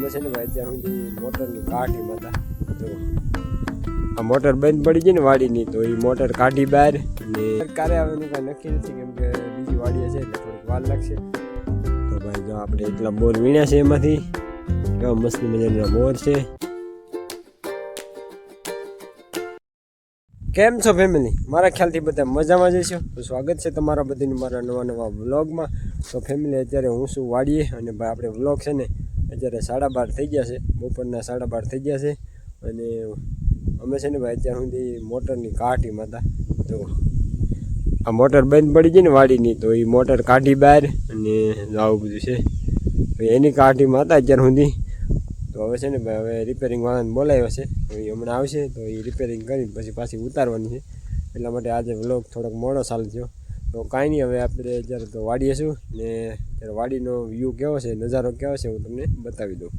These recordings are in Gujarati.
અમે છે ને ભાઈ અત્યાર સુધી મોટરની કાઢીમાં હતા. તો આ મોટર બંધ પડી ગઈ ને વાડીની, તો એ મોટર કાઢી બહાર ને ક્યારે આવવાનું કાંઈ નક્કી નથી, કેમ કે બીજી વાડી છે એટલે થોડીક વાર લાગશે. તો ભાઈ જો આપણે એટલા બોર વીણ્યા છે એમાંથી. કેવા મસ્ત મજાના બોર છે. કેમ છો ફેમિલી મારા ખ્યાલથી બધા મજામાં જશો તો સ્વાગત છે તમારા બધાની મારા નવા નવા વ્લોગમાં તો ફેમિલી અત્યારે હું શું વાડીએ અને ભાઈ આપણે વ્લોગ છે ને અત્યારે સાડા બાર થઈ ગયા છે. બપોરના સાડા બાર થઈ ગયા છે. અને અમે છે ને ભાઈ અત્યાર સુધી મોટરની કાઢીમાં હતા. તો આ મોટર બંધ પડી ગઈ ને વાડીની, તો એ મોટર કાઢી બહાર અને આવું બધું છે. તો એની કાઢીમાં હતા અત્યાર સુધી. તો હવે છે ને ભાઈ હવે રિપેરિંગ વાળાને બોલાવ્યો છે. તો એ હમણાં આવશે, તો એ રિપેરિંગ કરીને પછી પાછી ઉતારવાની છે. એટલા માટે આજે વ્લોગ થોડોક મોડો ચાલુ થયો. તો કાંઈ નહીં, હવે આપણે અત્યારે તો વાડીએ છું ને અત્યારે વાડીનો વ્યૂ કેવો છે, નજારો કેવો છે, હું તમને બતાવી દઉં.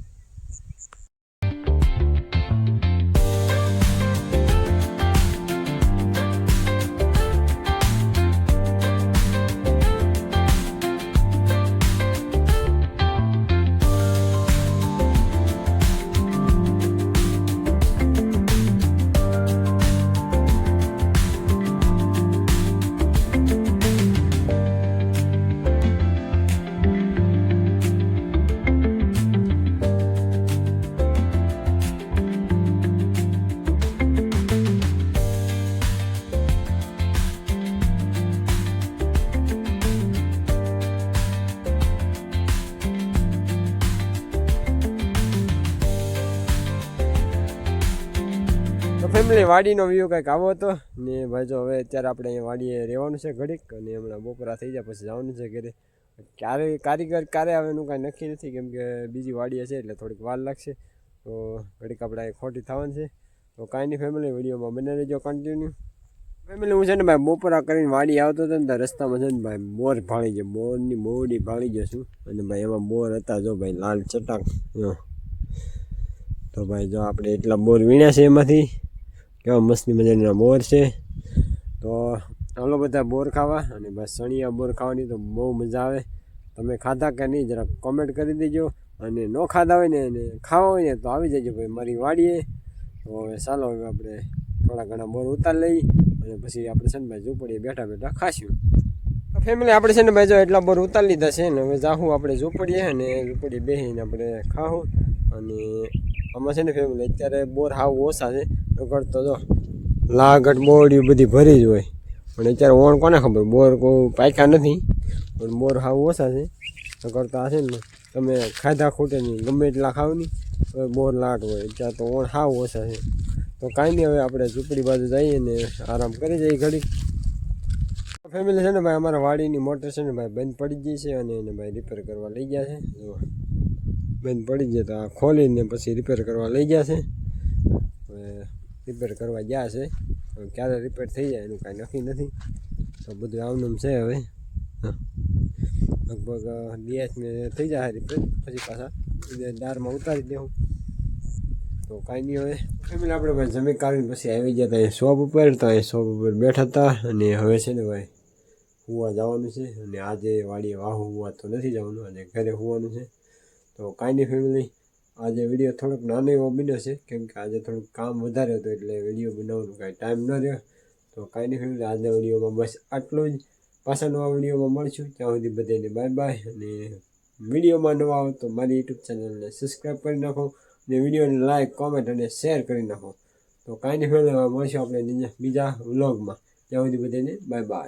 તો ફેમિલી વાડીનો વ્યૂ કંઈક આવો હતો. ને ભાઈ જો હવે અત્યારે આપણે અહીંયા વાડીએ રહેવાનું છે ઘડીક અને હમણાં બપોરા થઈ જાય પછી જવાનું છે ઘરે. ક્યારે કારીગર ક્યારે આવે એનું કાંઈ નક્કી નથી કેમ કે બીજી વાડીએ છે એટલે થોડીક વાર લાગશે. તો ઘડીક આપણે અહીં ખોટી થવાનું છે. તો કાંઈ નહીં ફેમિલી વિડીયોમાં બને રહેજો કન્ટિન્યુ ફેમિલી હું છે ને ભાઈ બપોરા કરીને વાડી આવતો હતો ને તો રસ્તામાં છે ને ભાઈ મોર ભાળી ગયો. મોરની મોડી ભાળી ગયો છું. અને ભાઈ એમાં મોર હતા જો ભાઈ લાલ ચટાક. તો ભાઈ જો આપણે એટલા બોર વીણ્યા છે એમાંથી. કેવા મસ્તની મજાના બોર છે. તો ચાલો બધા બોર ખાવા અને બસ સણિયા બોર ખાવાની તો બહુ મજા આવે. તમે ખાધા કે નહીં જરા કોમેન્ટ કરી દેજો અને ન ખાધા હોય ને અને ખાવા હોય ને તો આવી જજો ભાઈ મારી વાડીએ. તો હવે ચાલો હવે આપણે થોડા ઘણા બોર ઉતાર લઈ અને પછી આપણે છે ઝૂંપડીએ બેઠા બેઠા ખાશું. ફેમિલી આપણે છે ને ભાઈ જો એટલા બોર ઉતાર લીધા છે ને હવે જાહું આપણે ઝૂંપડીએ અને ઝૂંપડી બેસીને આપણે ખાવું અને આમાં છે ને ફેમિલી અત્યારે બોર હાવ ઓછા છે. નકર તો જો લાગટ, બોરડી બધી ભરી જ હોય. પણ અત્યારે ઓણ કોને ખબર? બોર કોઈ પાક્યા નથી. પણ બોર હાવ ઓછા છે. કરતા છે ને તમે ખાધા ખૂટે નહીં. ગમે એટલા ખાવ નહીં બોર લાટ હોય. અત્યારે તો ઓણ હાવ ઓછા છે. તો કાંઈ નહીં, હવે આપણે ઝૂંપડી બાજુ જઈએ ને આરામ કરી જઈએ ઘડી ફેમિલી છે ને ભાઈ, અમારા વાડીની મોટર છે ને ભાઈ, બંધ પડી ગઈ છે અને એને ભાઈ રિપેર કરવા લઈ ગયા છે. બંધ પડી ગયા તો આ ખોલીને પછી રિપેર કરવા લઈ ગયા છે. રિપેર કરવા ગયા છે. ક્યારે રિપેર થઈ જાય એનું કાંઈ નક્કી નથી. તો બધું આવનું છે હવે. લગભગ બીએચને થઈ જાય રિપેર પછી પાછા દારમાં ઉતારી દેવું. તો કાંઈ નહીં હવે. ફેમિલી આપણે ભાઈ જમી કાઢીને પછી આવી ગયા હતા શોપ ઉપર. તો એ શોપ ઉપર બેઠા હતા અને હવે છે ને ભાઈ હુવા જવાનું છે. અને આજે વાડીએ વાહુ હુવા તો નથી જવાનું, આજે ઘરે હુવાનું છે. તો કાંઈ નહીં ફેમિલી આજે વીડિયો થોડોક નાનો એવો બન્યો છે, કેમ કે આજે થોડુંક કામ વધારે હતું એટલે વીડિયો બનાવવાનું કાંઈ ટાઈમ ન રહ્યો. તો કાંઈ નહીં ફેમિલી આજના વિડીયોમાં બસ આટલું જ. પાછા નવા વિડીયોમાં મળશું. ત્યાં સુધી બધાને બાય બાય અને વિડીયોમાં નવા આવો તો મારી યુટ્યુબ ચેનલને સબસ્ક્રાઈબ કરી નાખો અને વિડીયોને લાઈક કોમેન્ટ અને શેર કરી નાખો. તો કાંઈ નહીં ફેમિલી મળશું આપણે બીજા વ્લોગમાં ત્યાં સુધી બધાને બાય બાય